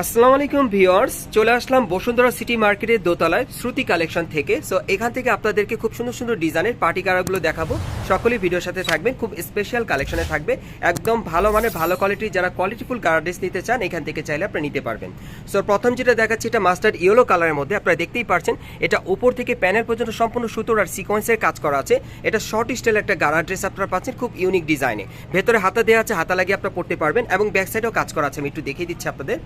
আসসালামু আলাইকুম ভিউয়ার্স, চলে আসলাম বসুন্ধরা সিটি মার্কেটের দোতলায় শ্রুতি কালেকশন থেকে। সো এখান থেকে আপনাদেরকে খুব সুন্দর সুন্দর ডিজাইনের পার্টি কারাগুলো দেখাবো। সকলেই ভিডিওর সাথে থাকবেন, খুব স্পেশাল কালেকশনে থাকবে। একদম ভালো মানে ভালো কোয়ালিটির যারা কোয়ালিটিফুল গার্ডেস নিতে চান, এখান থেকে চাইলে আপনি নিতে পারবেন। সো প্রথম যেটা দেখাচ্ছি, এটা মাস্টার্ড ইয়েলো কালারের মধ্যে, আপনারা দেখতেই পারছেন, এটা উপর থেকে প্যানেল পর্যন্ত সম্পূর্ণ সুতোর আর সিকোয়েন্সের কাজ করা আছে। এটা শর্ট স্টাইল একটা গাড়া ড্রেস আপনারা পাচ্ছেন, খুব ইউনিক ডিজাইনে ভেতরে হাতা দেওয়া আছে, হাতা লাগিয়ে আপনারা পড়তে পারবেন এবং ব্যাক সাইডেও কাজ করা আছে, আমি একটু দেখিয়ে দিচ্ছি আপনাদের।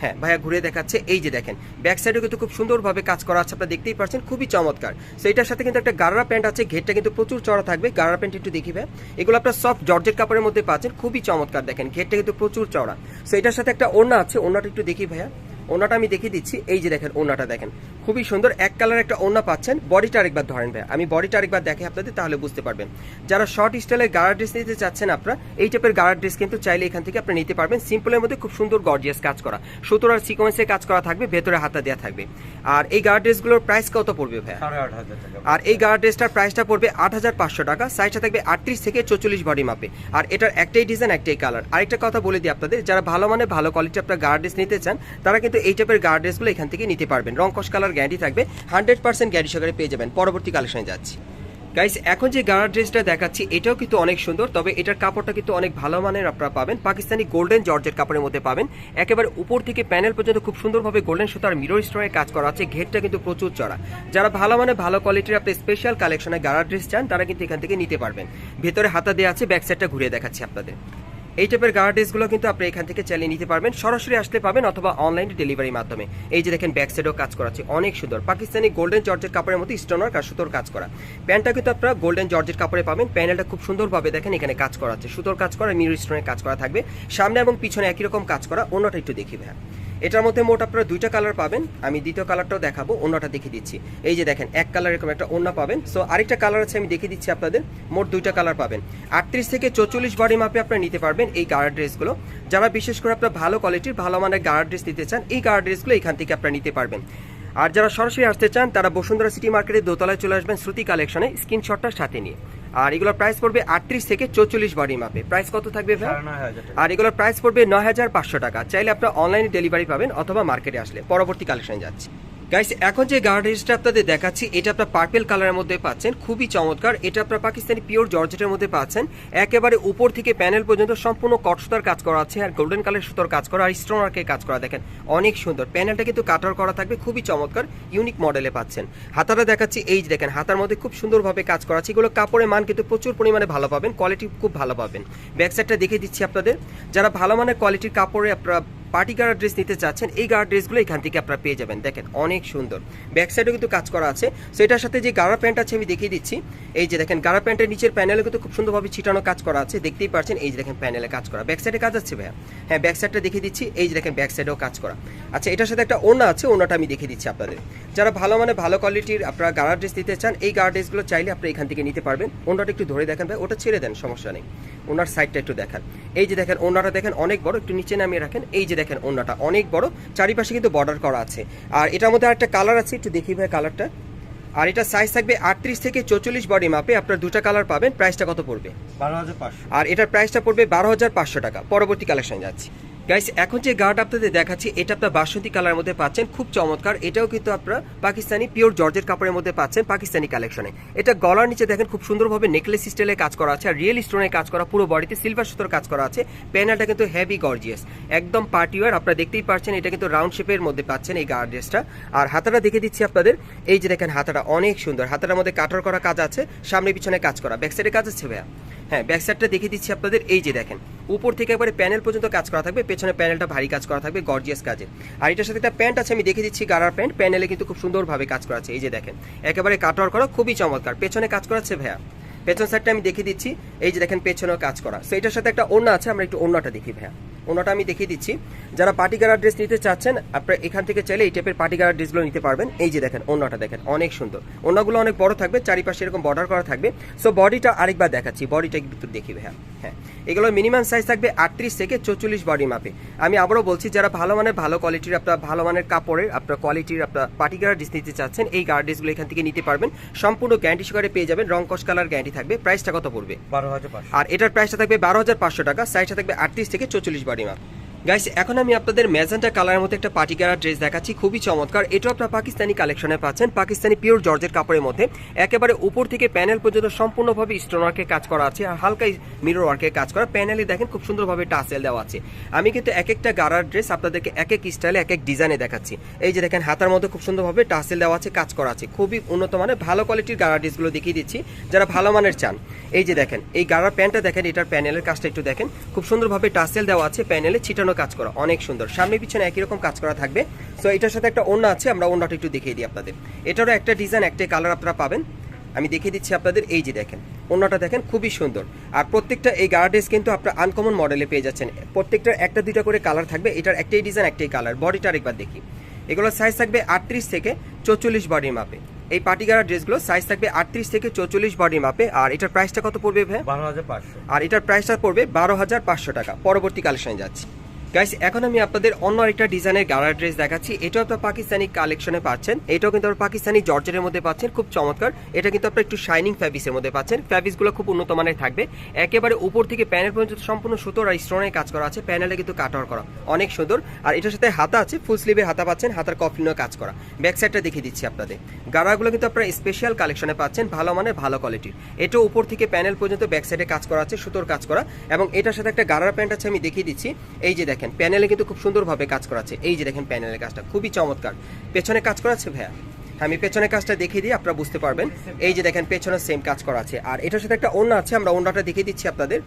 হ্যাঁ ভাইয়া ঘুরে দেখাচ্ছে। এই যে দেখেন ব্যাক সাইডে কিন্তু খুব সুন্দরভাবে কাজ করা আছে। আপনারা দেখতেই পাচ্ছেন খুবই চমৎকার। সেইটার সাথে কিন্তু একটা গাড়া প্যান্ট আছে, ঘেরটা কিন্তু প্রচুর চড়া থাকবে। গাড়া প্যান্ট একটু দেখি ভাই এগুলো আপনার সফট জর্জের কাপড়ের মধ্যে পাচ্ছেন, খুবই চমৎকার দেখেন, ঘেরটা কিন্তু প্রচুর চড়া। সেইটার সাথে একটা ওড়না আছে, ওড়নাটা একটু দেখি, ভাইয়া। ওনাটা আমি দেখিয়ে দিচ্ছি। এই যে দেখেন ওনাটা দেখেন। খুবই সুন্দর। এক কালার একটা ওনা পাচ্ছেন। বডিটা আরেকবার ধরেন ভাই। আমি বডিটা আরেকবার দেখে আপনাদের তাহলে বুঝতে পারবেন। যারা শর্ট স্টাইলের গাড়া ড্রেস নিতে চাচ্ছেন আপনারা এই টাইপের গাড়া ড্রেস কিন্তু চাইলে এখান থেকে আপনি নিতে পারবেন। সিম্পলের মধ্যে খুব সুন্দর গর্জিয়াস কাজ করা। সুতোর আর সিকোয়েন্সের কাজ করা থাকবে ভেতরে হাতা দেওয়া থাকবে। আর এই গাড়া ড্রেসগুলোর প্রাইস কত পড়বে ভাই সাড়ে আট হাজার টাকা আর এই গাড়া ড্রেসটার প্রাইসটা পড়বে আট হাজার পাঁচশো টাকা। সাইজটা থাকবে আটত্রিশ থেকে চল্লিশ বডি মাপে আর এটার একটাই ডিজাইন একটাই কালার আরেকটা কথা বলে দিই আপনাদের যারা ভালো মানে ভালো কোয়ালিটি আপনার গার্ড ড্রেস নিতে চান তারা কিন্তু এই টাইপের গার্ড ড্রেসগুলো এখান থেকে নিতে পারবেন। রং কস কালার গ্যারান্টি থাকবে। হান্ড্রেড পার্সেন্ট গ্যারান্টি সহকারে পেয়ে যাবেন। পরবর্তী কালেকশনে যাচ্ছি। গাইস এখন যে গাড়া ড্রেসটা দেখাচ্ছি, এটাও কিন্তু অনেক সুন্দর, তবে এটার কাপড়টা কিন্তু অনেক ভালো মানের আপনারা পাবেন। পাকিস্তানি গোল্ডেন জর্জের কাপড়ের মধ্যে পাবেন। একেবারে উপর থেকে প্যানেল পর্যন্ত খুব সুন্দরভাবে গোল্ডেন সুতার মিরর স্টোরে কাজ করা আছে। ঘেরটা কিন্তু প্রচুর চড়া। যারা ভালো মানে ভালো কোয়ালিটির আপনি স্পেশাল কালেকশনে গাড়া ড্রেস চান, তারা কিন্তু এখান থেকে নিতে পারবেন। ভেতরে হাতা দেওয়া আছে ব্যাক সাইডটা ঘুরিয়ে দেখাচ্ছি আপনাদের। এই টাইপের গার্ড ড্রেসগুলো কিন্তু আপনি এখান থেকে চালিয়ে নিতে পারবেন, সরাসরি আসলে পাবেন অথবা অনলাইন ডেলিভারির মাধ্যমে। এই যে দেখেন ব্যাক সাইডেও কাজ করা আছে অনেক সুন্দর। পাকিস্তানি গোল্ডেন জর্জের কাপড়ের মতো স্টোনার আর সুতোর কাজ করা। প্যান্টটা কিন্তু আপনারা গোল্ডেন জর্জের কাপড়ে পাবেন প্যানেলটা খুব সুন্দরভাবে দেখেন, এখানে কাজ করা আছে সুতোর কাজ করা মিরর স্টোনের কাজ করা থাকবে। সামনে এবং পিছনে একই রকম কাজ করা, অন্যটা একটু দেখি ভাই এটার মধ্যে মোট আপনারা দুইটা কালার পাবেন। আমি দ্বিতীয় কালারটাও দেখাবো, অন্যটা দেখিয়ে দিচ্ছি। এই যে দেখেন, এক কালার এরকম একটা অন্য পাবেন। সো আরেকটা কালার আছে, আমি দেখিয়ে দিচ্ছি আপনাদের। মোট দুইটা কালার পাবেন। আটত্রিশ থেকে চৌচল্লিশ বডি মাপে আপনারা নিতে পারবেন এই গার্ড ড্রেসগুলো যারা বিশেষ করে আপনার ভালো কোয়ালিটির ভালো মানের গার্ড ড্রেস নিতে চান, এই গার্ড ড্রেসগুলো এখান থেকে আপনারা নিতে পারবেন। আর যারা সরাসরি আসতে চান তারা বসুন্ধরা সিটি মার্কেটে দোতলায় চলে আসবেন শ্রুতি কালেকশনে স্ক্রিনশটটা সাথে নিয়ে। আর এগুলোর প্রাইস পড়বে আটত্রিশ থেকে চৌচল্লিশ বডি মাপে প্রাইস কত থাকবে আর এগুলোর প্রাইস পড়বে নয় হাজার পাঁচশো টাকা। চাইলে আপনারা অনলাইনে ডেলিভারি পাবেন অথবা মার্কেটে আসলে। পরবর্তী কালেকশনে যাচ্ছি। গাইস এখন যে গার্ড ড্রেসটা আপনাদের দেখাচ্ছি, এটা আপনার পার্পেল কালারের মধ্যে পাচ্ছেন, খুবই চমৎকার। এটা আপনার পাকিস্তানি পিওর জর্জেটের মধ্যে পাচ্ছেন। একেবারে উপর থেকে প্যানেল পর্যন্ত সম্পূর্ণ কট সুতার কাজ করা আছে আর গোল্ডেন কালার সুতোর কাজ করা আর স্টোন আর্কের কাজ করা, দেখেন, অনেক সুন্দর। প্যানেলটা কিন্তু কাটার করা থাকবে, খুবই চমৎকার ইউনিক মডেলে পাচ্ছেন। হাতাটা দেখাচ্ছি, এই যে দেখেন, হাতার মধ্যে খুব সুন্দরভাবে কাজ করা আছে। এগুলো কাপড়ের মান কিন্তু প্রচুর পরিমাণে ভালো পাবেন কোয়ালিটি খুব ভালো পাবেন। ব্যাক সাইডটা দেখিয়ে দিচ্ছি আপনাদের। যারা ভালো মানের কোয়ালিটির কাপড়ে আপনারা পার্টি গার্ড ড্রেস নিতে চাচ্ছেন, এই গার্ড ড্রেসগুলো এখান থেকে আপনারা পেয়ে যাবেন। দেখেন, অনেক সুন্দর। ব্যাক সাইডেও কিন্তু কাজ করা আছে। সো এটার সাথে যে গাড়া প্যান্ট আছে, আমি দেখিয়ে দিচ্ছি। এই যে দেখেন, গাড়া প্যান্টের নিচের প্যানেলে কিন্তু খুব সুন্দরভাবে ছিটানো কাজ করা আছে। দেখতেই পাচ্ছেন, এই যে দেখেন প্যানেলে কাজ করা। ব্যাক সাইডে কাজ আছে ভাইয়া? হ্যাঁ ব্যাক সাইডটা দেখিয়ে দিচ্ছি। এই যে দেখেন ব্যাক সাইডেও কাজ করা। আচ্ছা এটার সাথে একটা ওনা আছে ওনাটা আমি দেখিয়ে দিচ্ছি আপনাদের। যারা ভালো মানে ভালো কোয়ালিটির আপনারা গাড়া ড্রেস নিতে চান, এই গাড়া ড্রেসগুলো চাইলে আপনি এখান থেকে নিতে পারবেন। ওনাটা একটু ধরে দেখেন ভাই ওটা ছেড়ে দেন, সমস্যা নেই। ওনার সাইডটা একটু দেখান। এই যে দেখেন ওনাটা দেখেন, অনেক বড়, একটু নিচে নামিয়ে রাখেন। এই যে দেখেন ওনাটা অনেক বড় চারিপাশে কিন্তু বর্ডার করা আছে। আর এটার মধ্যে আরেকটা কালার আছে একটু দেখি ভাই কালারটা আর এটা সাইজ থাকবে আটত্রিশ থেকে চৌচল্লিশ বডি মাপে আপনার দুটা কালার পাবেন প্রাইসটা কত পড়বে? বারো হাজার আর এটার প্রাইসটা পড়বে বারো হাজার পাঁচশো টাকা। পরবর্তী কালেকশন যাচ্ছি। গাইস এখন যে গার্ড আপনাদের দেখাচ্ছি, এটা আপনার বাসন্তী কালার মধ্যে পাচ্ছেন, খুব চমৎকার। এটাও কিন্তু আপনারা পাকিস্তানি পিওর জর্জের কাপড়ের মধ্যে পাচ্ছেন পাকিস্তানি কালেকশনে এটা গলার নিচে দেখেন, খুব সুন্দরভাবে নেকলেস স্টাইলে কাজ করা আছে, আর রিয়েল স্টোনের কাজ করা, পুরো বডিতে সিলভার সুতোর কাজ করা আছে। প্যানেলটা কিন্তু হেভি গর্জিয়াস একদম পার্টি ওয়ার আপনারা দেখতেই পাচ্ছেন, এটা কিন্তু রাউন্ড শেপের মধ্যে পাচ্ছেন এই গার্ড ড্রেসটা আর হাতাটা দেখে দিচ্ছি আপনাদের, এই যে দেখেন হাতাটা অনেক সুন্দর, হাতাটার মধ্যে কাটার করা কাজ আছে, সামনে পিছনে কাজ করা ব্যাক সাইডে কাজ আছে ভাইয়া। হ্যাঁ ব্যাক সাইডটা দেখে দিচ্ছি আপনাদের। এই যে দেখেন, উপর থেকে একবারে প্যানেল পর্যন্ত কাজ করা থাকবে, পেছনে প্যানেলটা ভারী কাজ করা থাকবে গর্জিয়াস কাজে। আর এটার সাথে একটা প্যান্ট আছে, আমি দেখে দিচ্ছি গাড়ার প্যান্ট প্যানেলে কিন্তু খুব সুন্দরভাবে কাজ করা আছে। এই যে দেখেন, একেবারে কাটওয়ার করা, খুবই চমৎকার। পেছনে কাজ করাচ্ছে ভাইয়া। পেছন সাইডটা আমি দেখে দিচ্ছি। এই যে দেখেন, পেছনেও কাজ করা। সো এটার সাথে একটা ওড়না আছে, আমরা একটু ওড়নাটা দেখি ভাইয়া। ওনাটা আমি দেখিয়ে দিচ্ছি। যারা পার্টি গাড়ার ড্রেস নিতে চাচ্ছেন আপনারা এখান থেকে চাইলে এই টাইপের পার্টি গাড়ার ড্রেসগুলো নিতে পারবেন। এই যে দেখেন ওনাটা দেখেন অনেক সুন্দর। ওনাগুলো অনেক বড় থাকবে চারিপাশে এরকম বর্ডার করা থাকবে। সো বডিটা আরেকবার দেখাচ্ছি বডিটা একটু দেখি হ্যাঁ হ্যাঁ এগুলোর মিনিমাম সাইজ থাকবে আটত্রিশ থেকে চৌচল্লিশ বডি মাপে আমি আবারও বলছি যারা ভালো মানের ভালো কোয়ালিটির আপনার ভালো মানের কাপড়ের আপনার কোয়ালিটির আপনার পার্টি গার্ড ড্রেস নিতে চাচ্ছেন এই গার্ড ড্রেসগুলো এখান থেকে নিতে পারবেন। সম্পূর্ণ গ্যারান্টি সহকারে পেয়ে যাবেন রং কস কালার গ্যারান্টি থাকবে। প্রাইসটা কত পড়বে? বারো হাজার আর এটার প্রাইসটা থাকবে বারো হাজার পাঁচশো টাকা সাইজটা থাকবে আটত্রিশ থেকে চৌচল্লিশ বডি মাপ গাইস এখন আমি আপনাদের ম্যাজেন্টা কালারের মধ্যে একটা পার্টি কালার ড্রেস দেখাচ্ছি। খুবই চমৎকার। এটাও আপনারা পাকিস্তানি কালেকশনে পাচ্ছেন। পাকিস্তানি পিওর জর্জের কাপড়ের মধ্যে। একেবারে উপর থেকে প্যানেল পর্যন্ত সম্পূর্ণভাবে স্টোন ওয়ার্কের কাজ করা আছে আর হালকা মিরর ওয়ার্কের কাজ করা। প্যানেলে দেখেন খুব সুন্দরভাবে টাসেল দেওয়া আছে। আমি কিন্তু এক একটা গারার ড্রেস আপনাদেরকে এক এক স্টাইলে এক এক ডিজাইনে দেখাচ্ছি। এই যে দেখেন, হাতার মধ্যে খুব সুন্দরভাবে টাসেল দেওয়া আছে, কাজ করা আছে। খুবই উন্নত মানের, ভালো কোয়ালিটির গারা ড্রেসগুলো দেখিয়ে দিচ্ছি। যারা ভালো মানের চান, এই যে দেখেন, এই গারার প্যান্টটা দেখেন, এটার প্যানেলের কাজটা একটু দেখেন। খুব সুন্দরভাবে টাসেল দেওয়া আছে প্যানেলে ছিটানো কাজ করা অনেক সুন্দর। সামনে পিছনে একই রকম কাজ করা থাকবে। সো এটার সাথে একটা ওড়না আছে আমরা ওড়নাটা একটু দেখিয়ে দিই আপনাদের। এটারও একটা ডিজাইন একটাই কালার আপনারা পাবেন। আমি দেখিয়ে দিচ্ছি আপনাদের এই যে দেখেন ওড়নাটা দেখেন খুবই সুন্দর। আর প্রত্যেকটা এই গার্ডেস কিন্তু আপনার আনকমন মডেলে পেয়ে যাচ্ছেন। প্রত্যেকটার একটা দুইটা করে কালার থাকবে এটার একটাই ডিজাইন একটাই কালার বডিটা আরেকবার দেখি। এগুলোর সাইজ থাকবে আটত্রিশ থেকে চৌচল্লিশ বডির মাপে এই পার্টিগারা ড্রেসগুলো সাইজ থাকবে আটত্রিশ থেকে চৌচল্লিশ বডির মাপে আর এটার প্রাইসটা কত পড়বে ভাই বারো হাজার পাঁচশো। আর এটার প্রাইসটা পড়বে বারো হাজার পাঁচশো টাকা। পরবর্তী কালেকশনে যাচ্ছি। গাইস এখন আমি আপনাদের অন্য আরেকটা ডিজাইনের গাড়ার ড্রেস দেখাচ্ছি। এটাও আপনার পাকিস্তানি কালেকশনে পাচ্ছেন। এটাও কিন্তু আপনার পাকিস্তানি জর্জের মধ্যে পাচ্ছেন, খুব চমৎকার। এটা কিন্তু আপনার একটু শাইনিং ফ্যাবিসের মধ্যে পাচ্ছেন। ফ্যাবিসগুলো খুব উন্নত মানের থাকবে। একেবারে উপর থেকে প্যানেল পর্যন্ত সম্পূর্ণ সুতোর আর স্টোনের কাজ করা আছে। প্যানেলে কিন্তু কাটার করা। অনেক সুন্দর। আর এটার সাথে হাতা আছে ফুল স্লিভের হাতা পাচ্ছেন, হাতার কফলিনও কাজ করা। ব্যাক সাইডটা দেখিয়ে দিচ্ছি আপনাদের। গাড়াগুলো কিন্তু আপনারা স্পেশাল কালেকশনে পাচ্ছেন, ভালো মানের, ভালো কোয়ালিটির এটা উপর থেকে প্যানেল পর্যন্ত ব্যাক সাইডে কাজ করা আছে, সুতোর কাজ করা। এবং এটার সাথে একটা গাড়ার প্যান্ট আছে, আমি দেখিয়ে দিচ্ছি। এই যে দেখেন প্যানেলে কিন্তু খুব সুন্দরভাবে কাজ করা আছে এই যে দেখেন প্যানেলের কাজটা খুবই চমৎকার। পেছনে কাজ করা আছে ভাইয়া? আমি পেছনের কাজটা দেখিয়ে দিই আপনারা বুঝতে পারবেন। এই যে দেখেন পেছনে সেম কাজ করা আছে। আর এটার সাথে একটা ওড়না আছে আমরা ওড়নাটা দেখিয়ে দিচ্ছি আপনাদের।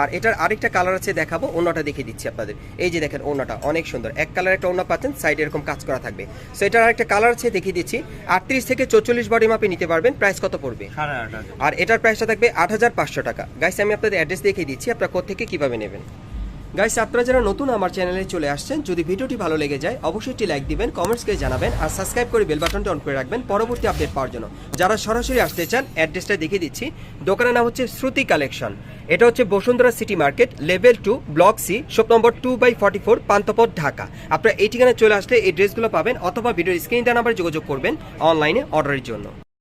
আর এটার আরেকটা কালার আছে দেখাবো ওড়নাটা দেখিয়ে দিচ্ছি আপনাদের। এই যে দেখেন ওড়নাটা অনেক সুন্দর। এক কালার একটা ওড়না পাচ্ছেন সাইডে এরকম কাজ করা থাকবে। সো এটার আরেকটা কালার আছে দেখিয়ে দিচ্ছি। আটত্রিশ থেকে চৌচল্লিশ বডি মাপে নিতে পারবেন প্রাইস কত পড়বে? আর এটার প্রাইসটা থাকবে আট হাজার পাঁচশো টাকা। গাইস আমি আপনাদের অ্যাড্রেস দেখিয়ে দিচ্ছি আপনারা কোথেকে কীভাবে নেবেন? গাইস, আপনারা যারা নতুন আমার চ্যানেলে চলে আসছেন, যদি ভিডিওটি ভালো লেগে যায়, অবশ্যই একটি লাইক দিবেন কমেন্টস করে জানাবেন, আর সাবস্ক্রাইব করে বেল বাটনটা অন করে রাখবেন পরবর্তী আপডেট পাওয়ার জন্য। যারা সরাসরি আসতে চান অ্যাড্রেসটা দেখিয়ে দিচ্ছি। দোকানের নাম হচ্ছে শ্রুতি কালেকশন এটা হচ্ছে Bashundhara city market level two block C shop number two by forty four Panthapath Dhaka. আপনারা এই ঠিকানায় চলে আসলে এই ড্রেসগুলো পাবেন, অথবা ভিডিওর স্ক্রিন দেওয়া নাম্বারে যোগাযোগ করবেন অনলাইনে অর্ডারের জন্য।